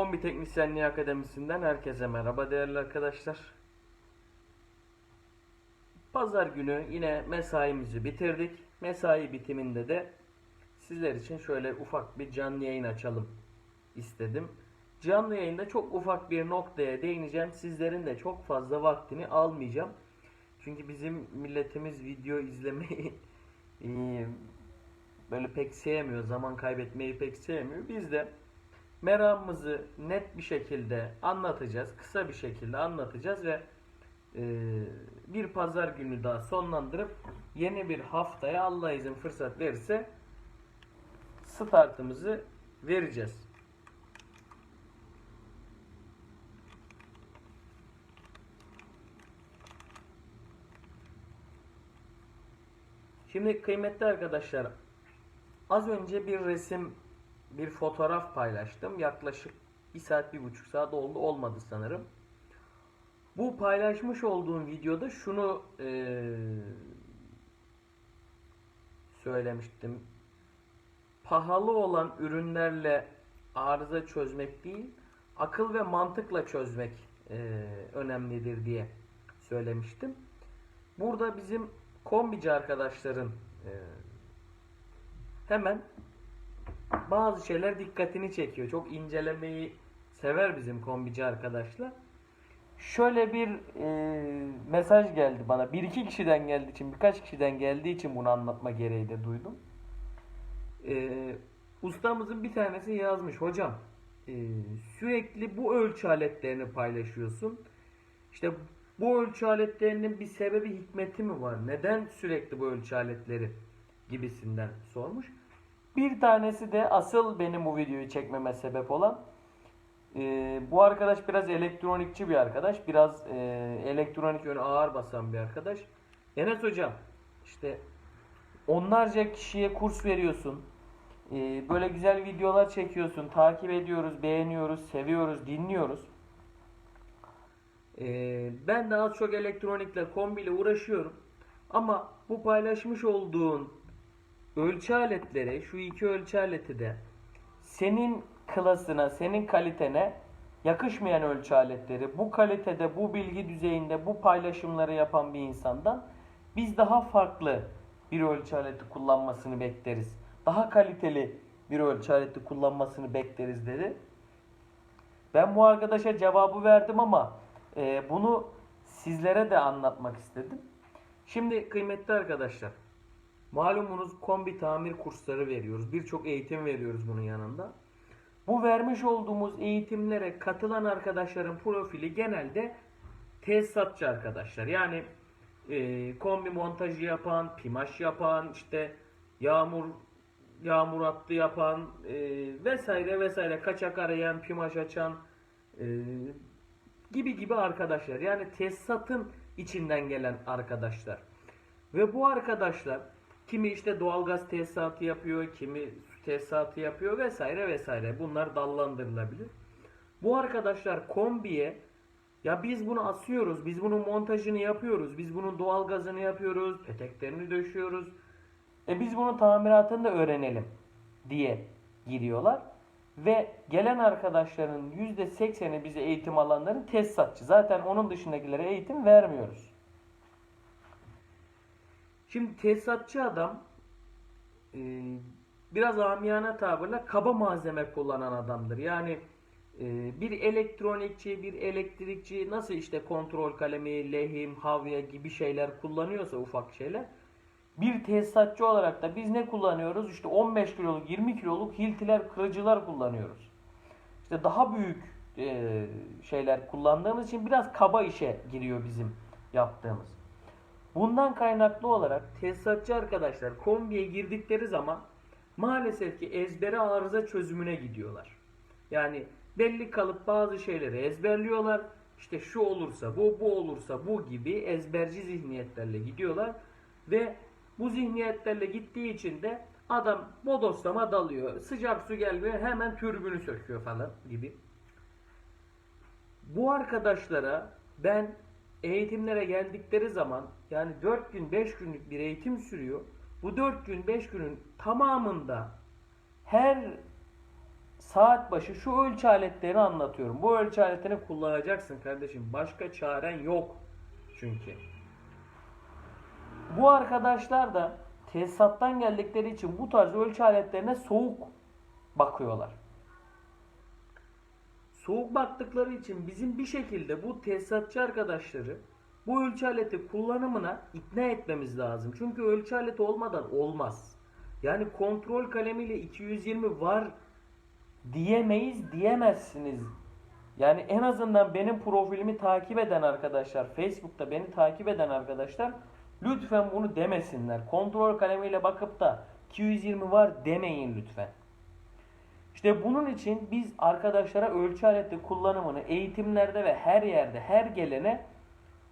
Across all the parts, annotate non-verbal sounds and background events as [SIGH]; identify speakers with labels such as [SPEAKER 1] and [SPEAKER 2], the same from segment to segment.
[SPEAKER 1] Kombi Teknisyenliği Akademisi'nden herkese merhaba değerli arkadaşlar. Pazar günü yine mesaimizi bitirdik. Mesai bitiminde de sizler için şöyle ufak bir canlı yayın açalım istedim. Canlı yayında çok ufak bir noktaya değineceğim. Sizlerin de çok fazla vaktini almayacağım. Çünkü bizim milletimiz video izlemeyi eee, [LAUGHS] böyle pek sevmiyor. Zaman kaybetmeyi pek sevmiyor. Biz de meramımızı net bir şekilde anlatacağız. Kısa bir şekilde anlatacağız ve e, bir pazar günü daha sonlandırıp yeni bir haftaya Allah izin fırsat verirse startımızı vereceğiz. Şimdi kıymetli arkadaşlar az önce bir resim bir fotoğraf paylaştım. Yaklaşık bir saat, bir buçuk saat oldu. Olmadı sanırım. Bu paylaşmış olduğum videoda şunu eee, söylemiştim. Pahalı olan ürünlerle arıza çözmek değil, akıl ve mantıkla çözmek eee, önemlidir diye söylemiştim. Burada bizim kombici arkadaşların eee, hemen bazı şeyler dikkatini çekiyor. Çok incelemeyi sever bizim kombici arkadaşlar. Şöyle bir e, mesaj geldi bana. Bir iki kişiden geldiği için, birkaç kişiden geldiği için bunu anlatma gereği de duydum. E, ustamızın bir tanesi yazmış. Hocam e, sürekli bu ölçü aletlerini paylaşıyorsun. İşte bu ölçü aletlerinin bir sebebi hikmeti mi var? Neden sürekli bu ölçü aletleri gibisinden sormuş. Bir tanesi de asıl benim bu videoyu çekmeme sebep olan e, bu arkadaş biraz elektronikçi bir arkadaş. Biraz e, elektronik yönü ağır basan bir arkadaş. Enes hocam işte onlarca kişiye kurs veriyorsun. E, böyle güzel videolar çekiyorsun. Takip ediyoruz, beğeniyoruz, seviyoruz, dinliyoruz. E, ben de az çok elektronikle, kombiyle uğraşıyorum. Ama bu paylaşmış olduğun ölçü aletleri, şu iki ölçü aleti de senin klasına, senin kalitene yakışmayan ölçü aletleri, bu kalitede, bu bilgi düzeyinde, bu paylaşımları yapan bir insandan biz daha farklı bir ölçü aleti kullanmasını bekleriz. Daha kaliteli bir ölçü aleti kullanmasını bekleriz dedi. Ben bu arkadaşa cevabı verdim ama e, bunu sizlere de anlatmak istedim. Şimdi kıymetli arkadaşlar, Malumunuz kombi tamir kursları veriyoruz. Birçok eğitim veriyoruz bunun yanında. Bu vermiş olduğumuz eğitimlere katılan arkadaşların profili genelde tesisatçı arkadaşlar. Yani e, kombi montajı yapan, pimaş yapan, işte yağmur yağmur hattı yapan e, vesaire vesaire kaçak arayan, pimaş açan e, gibi gibi arkadaşlar. Yani tesisatın içinden gelen arkadaşlar. Ve bu arkadaşlar kimi işte doğalgaz tesisatı yapıyor, kimi su tesisatı yapıyor vesaire vesaire. Bunlar dallandırılabilir. Bu arkadaşlar kombiye ya biz bunu asıyoruz, biz bunun montajını yapıyoruz, biz bunun doğalgazını yapıyoruz, peteklerini döşüyoruz. E biz bunun tamiratını da öğrenelim diye giriyorlar. Ve gelen arkadaşların %80'i bize eğitim alanların tesisatçı. Zaten onun dışındakilere eğitim vermiyoruz. Şimdi tesisatçı adam e, biraz amiyane tabirle kaba malzeme kullanan adamdır. Yani e, bir elektronikçi, bir elektrikçi nasıl işte kontrol kalemi, lehim, havya gibi şeyler kullanıyorsa ufak şeyler. Bir tesisatçı olarak da biz ne kullanıyoruz? İşte 15 kiloluk, 20 kiloluk hiltiler, kırıcılar kullanıyoruz. İşte daha büyük e, şeyler kullandığımız için biraz kaba işe giriyor bizim yaptığımız. Bundan kaynaklı olarak tesisatçı arkadaşlar kombiye girdikleri zaman maalesef ki ezbere arıza çözümüne gidiyorlar. Yani belli kalıp bazı şeyleri ezberliyorlar. İşte şu olursa bu, bu olursa bu gibi ezberci zihniyetlerle gidiyorlar. Ve bu zihniyetlerle gittiği için de adam bodoslama dalıyor. Sıcak su gelmiyor hemen türbünü söküyor falan gibi. Bu arkadaşlara ben eğitimlere geldikleri zaman yani 4 gün 5 günlük bir eğitim sürüyor. Bu 4 gün 5 günün tamamında her saat başı şu ölçü aletlerini anlatıyorum. Bu ölçü aletini kullanacaksın kardeşim. Başka çaren yok. Çünkü. Bu arkadaşlar da tesisattan geldikleri için bu tarz ölçü aletlerine soğuk bakıyorlar. Soğuk baktıkları için bizim bir şekilde bu tesisatçı arkadaşları bu ölçü aleti kullanımına ikna etmemiz lazım. Çünkü ölçü aleti olmadan olmaz. Yani kontrol kalemiyle 220 var diyemeyiz diyemezsiniz. Yani en azından benim profilimi takip eden arkadaşlar, Facebook'ta beni takip eden arkadaşlar lütfen bunu demesinler. Kontrol kalemiyle bakıp da 220 var demeyin lütfen. İşte bunun için biz arkadaşlara ölçü aleti kullanımını eğitimlerde ve her yerde her gelene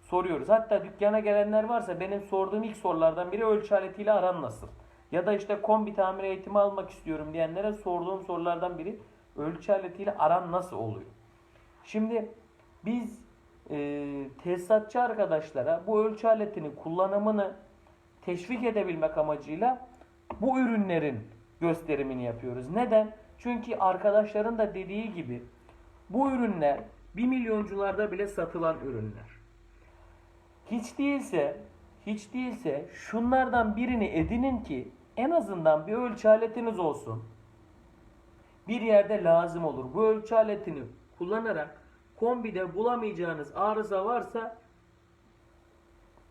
[SPEAKER 1] soruyoruz. Hatta dükkana gelenler varsa benim sorduğum ilk sorulardan biri ölçü aletiyle aran nasıl? Ya da işte kombi tamir eğitimi almak istiyorum diyenlere sorduğum sorulardan biri ölçü aletiyle aran nasıl oluyor? Şimdi biz e, tesisatçı arkadaşlara bu ölçü aletinin kullanımını teşvik edebilmek amacıyla bu ürünlerin gösterimini yapıyoruz. Neden? Çünkü arkadaşların da dediği gibi bu ürünler 1 milyoncularda bile satılan ürünler. Hiç değilse hiç değilse şunlardan birini edinin ki en azından bir ölçü aletiniz olsun. Bir yerde lazım olur. Bu ölçü aletini kullanarak kombide bulamayacağınız arıza varsa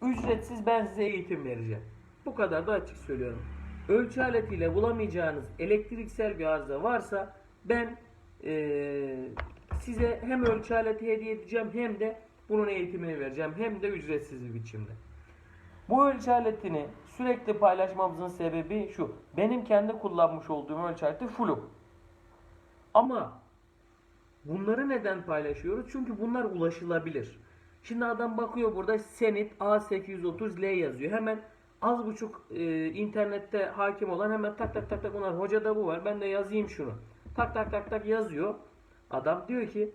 [SPEAKER 1] ücretsiz ben size eğitim vereceğim. Bu kadar da açık söylüyorum. Ölçü aletiyle bulamayacağınız elektriksel bir arıza varsa ben eee, size hem ölçü aleti hediye edeceğim hem de bunun eğitimini vereceğim. Hem de ücretsiz bir biçimde. Bu ölçü aletini sürekli paylaşmamızın sebebi şu. Benim kendi kullanmış olduğum ölçü aleti Fluke. Ama bunları neden paylaşıyoruz? Çünkü bunlar ulaşılabilir. Şimdi adam bakıyor burada Senit A830L yazıyor. Hemen az buçuk e, internette hakim olan hemen tak tak tak tak bunlar hocada bu var. Ben de yazayım şunu. Tak tak tak tak yazıyor. Adam diyor ki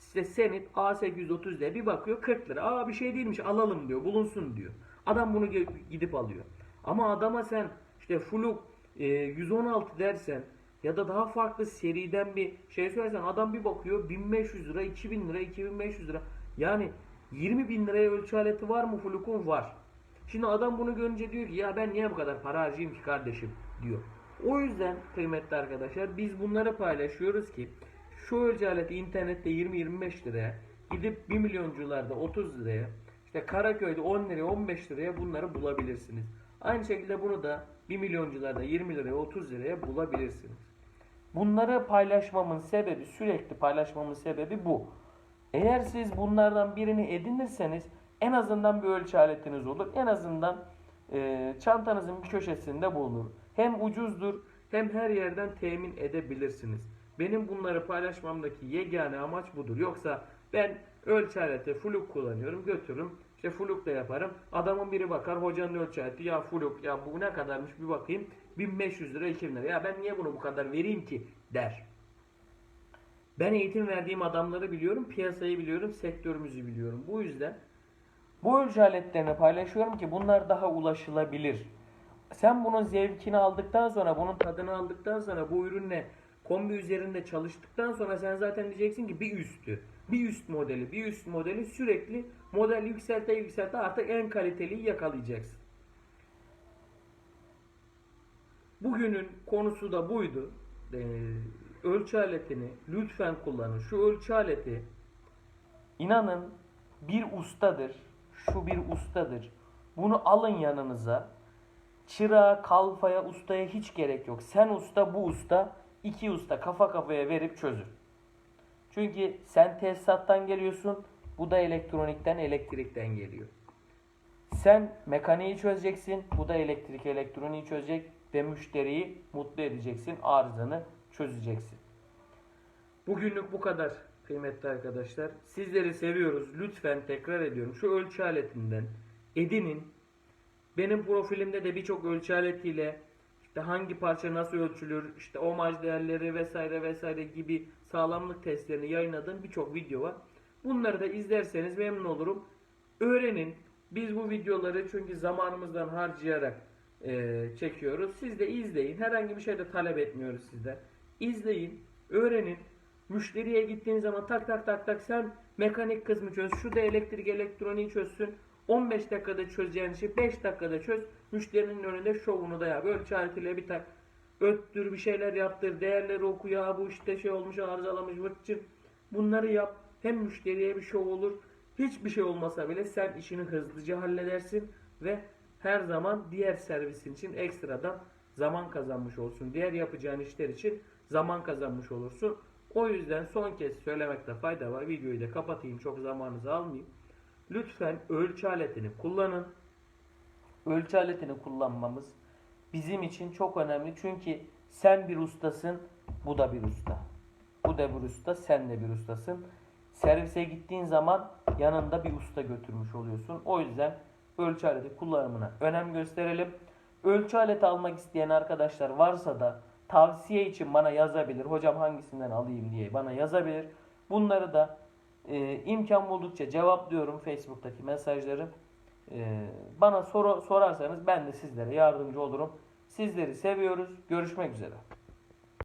[SPEAKER 1] işte Senit A830L bir bakıyor 40 lira. Aa bir şey değilmiş alalım diyor. Bulunsun diyor. Adam bunu gidip alıyor. Ama adama sen işte Fluke e, 116 dersen ya da daha farklı seriden bir şey söylersen adam bir bakıyor 1500 lira, 2000 lira, 2500 lira. Yani 20 bin liraya ölçü aleti var mı Fluke'un? Var. Şimdi adam bunu görünce diyor ki ya ben niye bu kadar para harcayayım ki kardeşim diyor. O yüzden kıymetli arkadaşlar biz bunları paylaşıyoruz ki şu ölçü aleti internette 20-25 liraya gidip 1 milyoncularda 30 liraya işte Karaköy'de 10 liraya 15 liraya bunları bulabilirsiniz. Aynı şekilde bunu da 1 milyoncularda 20 liraya 30 liraya bulabilirsiniz. Bunları paylaşmamın sebebi sürekli paylaşmamın sebebi bu. Eğer siz bunlardan birini edinirseniz en azından bir ölçü aletiniz olur. En azından e, çantanızın bir köşesinde bulunur. Hem ucuzdur hem her yerden temin edebilirsiniz. Benim bunları paylaşmamdaki yegane amaç budur. Yoksa ben ölçü aleti fluk kullanıyorum götürürüm. İşte fluk da yaparım. Adamın biri bakar hocanın ölçü aleti ya fluk ya bu ne kadarmış bir bakayım. 1500 lira 2000 lira ya ben niye bunu bu kadar vereyim ki der. Ben eğitim verdiğim adamları biliyorum, piyasayı biliyorum, sektörümüzü biliyorum. Bu yüzden bu ölçü aletlerini paylaşıyorum ki bunlar daha ulaşılabilir. Sen bunun zevkini aldıktan sonra, bunun tadını aldıktan sonra bu ürünle kombi üzerinde çalıştıktan sonra sen zaten diyeceksin ki bir üstü, bir üst modeli, bir üst modeli sürekli model yükselte yükselte artık en kaliteliyi yakalayacaksın. Bugünün konusu da buydu. Ee, ölçü aletini lütfen kullanın. Şu ölçü aleti inanın bir ustadır. Şu bir ustadır. Bunu alın yanınıza. Çırağa, kalfaya, ustaya hiç gerek yok. Sen usta, bu usta, iki usta kafa kafaya verip çözün. Çünkü sen tesisattan geliyorsun, bu da elektronikten, elektrikten geliyor. Sen mekaniği çözeceksin, bu da elektrik elektroniği çözecek ve müşteriyi mutlu edeceksin, arızanı çözeceksin. Bugünlük bu kadar kıymetli arkadaşlar. Sizleri seviyoruz. Lütfen tekrar ediyorum. Şu ölçü aletinden edinin. Benim profilimde de birçok ölçü aletiyle işte hangi parça nasıl ölçülür, işte omaj değerleri vesaire vesaire gibi sağlamlık testlerini yayınladığım birçok video var. Bunları da izlerseniz memnun olurum. Öğrenin. Biz bu videoları çünkü zamanımızdan harcayarak e, çekiyoruz. Siz de izleyin. Herhangi bir şey de talep etmiyoruz sizden. İzleyin. Öğrenin. Müşteriye gittiğin zaman tak tak tak tak sen mekanik kısmı çöz. Şu da elektrik elektroniği çözsün. 15 dakikada çözeceğin işi 5 dakikada çöz. Müşterinin önünde şovunu da yap. Ölçü aletiyle bir tak. Öttür bir şeyler yaptır. Değerleri oku ya bu işte şey olmuş arızalamış vırtçı. Bunları yap. Hem müşteriye bir şov olur. Hiçbir şey olmasa bile sen işini hızlıca halledersin ve her zaman diğer servisin için ekstradan zaman kazanmış olsun. Diğer yapacağın işler için zaman kazanmış olursun. O yüzden son kez söylemekte fayda var. Videoyu da kapatayım. Çok zamanınızı almayayım. Lütfen ölçü aletini kullanın. Ölçü aletini kullanmamız bizim için çok önemli. Çünkü sen bir ustasın, bu da bir usta. Bu da bir usta, sen de bir ustasın. Servise gittiğin zaman yanında bir usta götürmüş oluyorsun. O yüzden ölçü aleti kullanımına önem gösterelim. Ölçü aleti almak isteyen arkadaşlar varsa da tavsiye için bana yazabilir. Hocam hangisinden alayım diye bana yazabilir. Bunları da e, imkan buldukça cevaplıyorum Facebook'taki mesajları. E, bana soru sorarsanız ben de sizlere yardımcı olurum. Sizleri seviyoruz. Görüşmek üzere.